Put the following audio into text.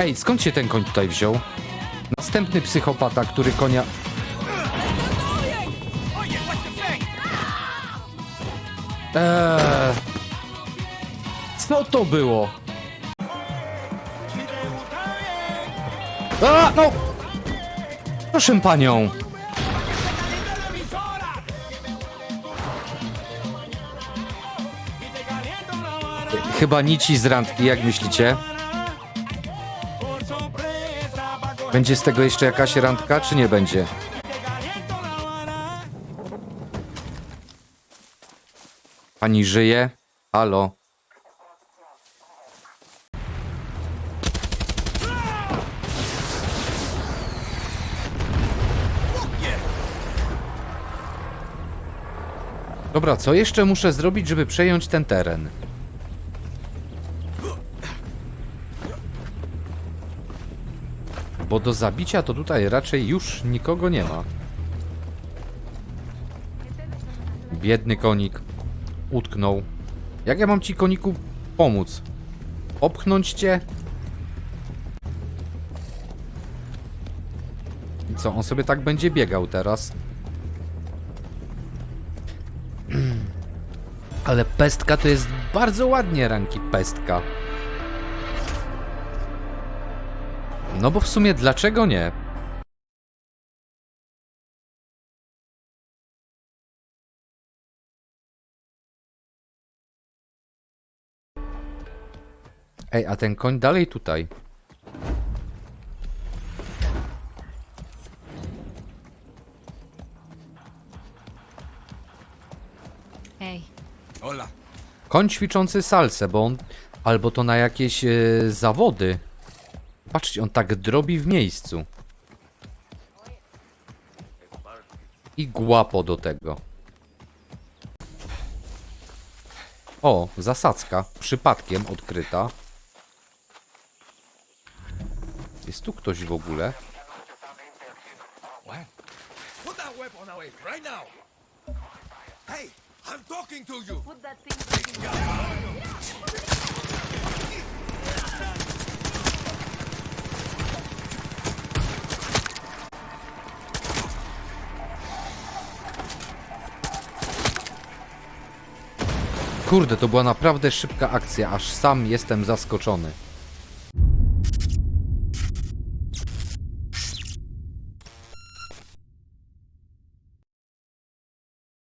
Ej, skąd się ten koń tutaj wziął? Następny psychopata, który konia... Eee... Co to było? A, no! Proszę panią! Chyba nici z randki, jak myślicie? Będzie z tego jeszcze jakaś randka, czy nie będzie? Pani żyje? Halo? Dobra, co jeszcze muszę zrobić, żeby przejąć ten teren? Bo do zabicia to tutaj raczej już nikogo nie ma. Biedny konik. Utknął. Jak ja mam ci koniku pomóc? Opchnąć cię? I co, on sobie tak będzie biegał teraz? Ale pestka to jest bardzo ładnie ranki pestka. No bo w sumie dlaczego nie? Ej, a ten koń dalej tutaj. Hej, Hola. Koń ćwiczący salsę, bo on... Albo to na jakieś e, zawody. Patrzcie, on tak drobi w miejscu. I głapo do tego. O, zasadzka. Przypadkiem odkryta. Jest tu ktoś w ogóle? Hey, I'm talking to you. put that thing Kurde, to była naprawdę szybka akcja, aż sam jestem zaskoczony.